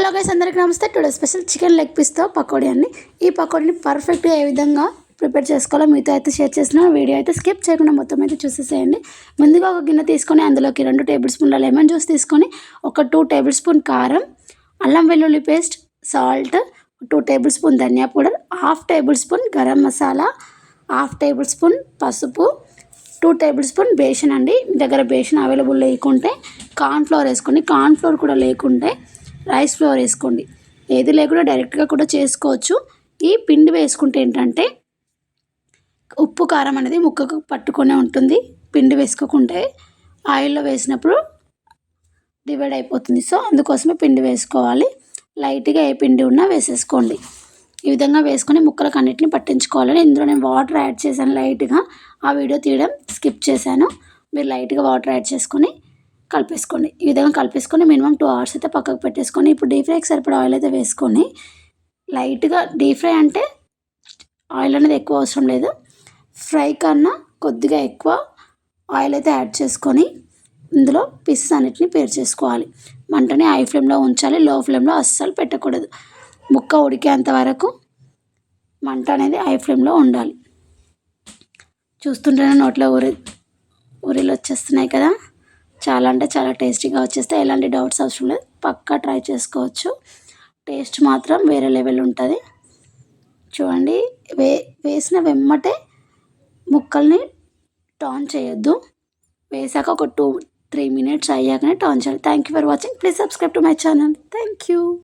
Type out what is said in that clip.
Hello guys అందరికీ నమస్తే. Today special chicken leg పీస్తో పకోడీ అండి ఈ పకోడీని పర్ఫెక్ట్గా ఏ విధంగా ప్రిపేర్ చేసుకోవాలో మీతో అయితే షేర్ చేసిన వీడియో అయితే స్కిప్ చేయకుండా మొత్తం అయితే చూసేసేయండి. ముందుగా ఒక గిన్నె తీసుకొని అందులోకి రెండు టేబుల్ స్పూన్ల లెమన్ జ్యూస్ తీసుకొని ఒక టూ టేబుల్ స్పూన్ కారం అల్లం వెల్లుల్లి paste salt two tablespoon dhania powder half tablespoon garam masala half tablespoon పసుపు టూ టేబుల్ స్పూన్ బేషన్ అండి. మీ దగ్గర బేషన్ అవైలబుల్ లేకుంటే కార్న్ ఫ్లోర్ వేసుకోండి కార్న్ ఫ్లోర్ కూడా లేకుంటే రైస్ ఫ్లోర్ వేసుకోండి. ఏది లేకుండా డైరెక్ట్గా కూడా చేసుకోవచ్చు. ఈ పిండి వేసుకుంటే ఏంటంటే ఉప్పు కారం అనేది ముక్కకు పట్టుకొనే ఉంటుంది. పిండి వేసుకోకుంటే ఆయిల్లో వేసినప్పుడు డివైడ్ అయిపోతుంది. సో అందుకోసమే పిండి వేసుకోవాలి. లైట్గా ఏ పిండి ఉన్నా వేసేసుకోండి. ఈ విధంగా వేసుకొని ముక్కలకు అన్నిటిని పట్టించుకోవాలని ఇందులో నేను వాటర్ యాడ్ చేశాను లైట్గా ఆ వీడియో తీయడం స్కిప్ చేశాను. మీరు లైట్గా వాటర్ యాడ్ చేసుకొని కలిపేసుకోండి ఈ విధంగా కలిపేసుకొని మినిమం టూ అవర్స్ అయితే పక్కకు పెట్టేసుకొని ఇప్పుడు డీప్ ఫ్రైకి సరిపడా ఆయిల్ అయితే వేసుకొని లైట్గా డీప్ ఫ్రై అంటే ఆయిల్ అనేది ఎక్కువ అవసరం లేదు. ఫ్రై కన్నా కొద్దిగా ఎక్కువ ఆయిల్ అయితే యాడ్ చేసుకొని ఇందులో పీసెస్ అన్నిటిని పేరు చేసుకోవాలి. మంటని హై ఫ్లేమ్లో ఉంచాలి లో ఫ్లేమ్లో అస్సలు పెట్టకూడదు. ముక్క ఉడికేంత వరకు మంట అనేది హై ఫ్లేమ్లో ఉండాలి. చూస్తుంటేనే నోట్లో ఊరి ఊరిలు వచ్చేస్తున్నాయి కదా. చాలా అంటే చాలా టేస్టీగా వచ్చేస్తాయి ఎలాంటి డౌట్స్ అవసరం లేదు. పక్కా ట్రై చేసుకోవచ్చు. టేస్ట్ మాత్రం వేరే లెవెల్ ఉంటుంది. చూడండి వే వేసిన వెమ్మటే ముక్కల్ని టర్న్ చేయొద్దు. వేసాక ఒక టూ త్రీ మినిట్స్ అయ్యాకనే టర్న్ చేయాలి. Thank you for watching please subscribe to my channel thank you